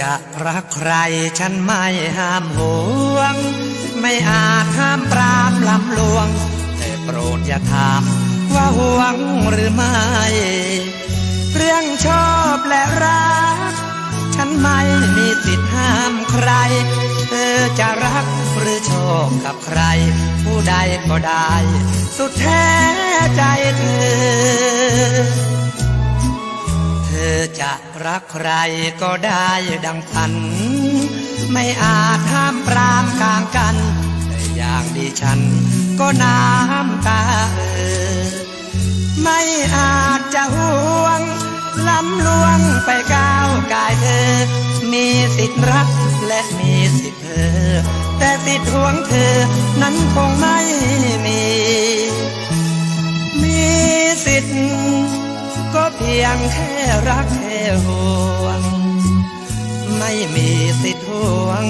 จะรักใครฉันไม่ห้ามหวง ไม่อาจห้ามปรามลำลวง แต่โปรดอย่าถามว่าหวงหรือไม่ เรื่องชอบและรัก ฉันไม่มีสิทธิ์ห้ามใคร เธอจะรักหรือชอบกับใคร ผู้ใดก็ได้ สุดแท้ใจเธอ รักใครก็ได้ดังพัน ไม่อาจห้ามปรามกลางกัน แต่อย่างดิฉันก็น้ำตาเออไม่อาจจะห่วงล้ำลวงไปก้าวกายเธอ มีสิทธิ์รักและมีสิทธิ์เธอ แต่สิทธิ์ห่วงเธอนั้นคงไม่ พียงแค่รักแค่ห่วง ไม่มีสิทธิ์ห่วง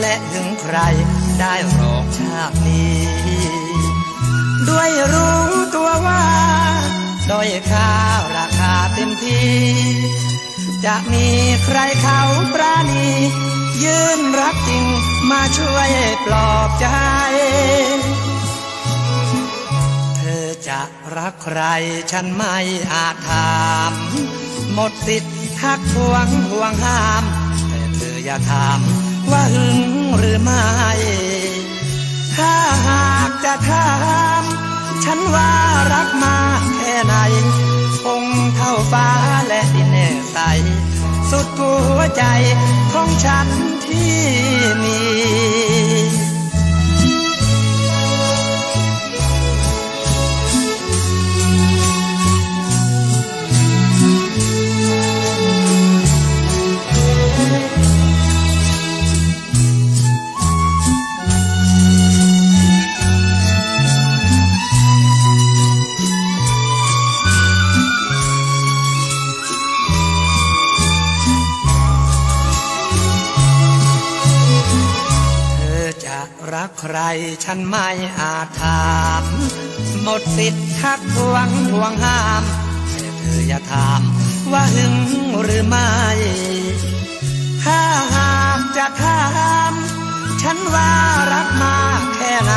และถึงใครได้หรอกชาตินี้ ด้วยรู้ตัวว่าโดยค่าราคาเต็มที่ จะมีใครเขาปราณี ยืนรักจริงมาช่วยปลอบใจ จะรักใครฉันไม่อาจถาม หมดสิทธิ์ทักทวงห่วงห้าม แต่เธออย่าถามว่าหึงหรือไม่ ถ้าหากจะถามฉันว่ารักมาแค่ไหน คงเท่าฟ้าและดินแน่ใส สุดหัวใจของฉันที่มี ใครฉันไม่อาจถาม หมดสิทธิ์ทักทวงห่วงห้ามแต่เธออย่าถามว่าหึงหรือไม่ ถ้าหากจะถาม ฉันว่ารักมากแค่ไหน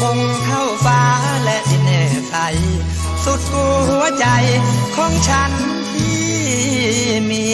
คงเท่าฟ้าและดินแน่ใส สุดหัวใจของฉันที่มี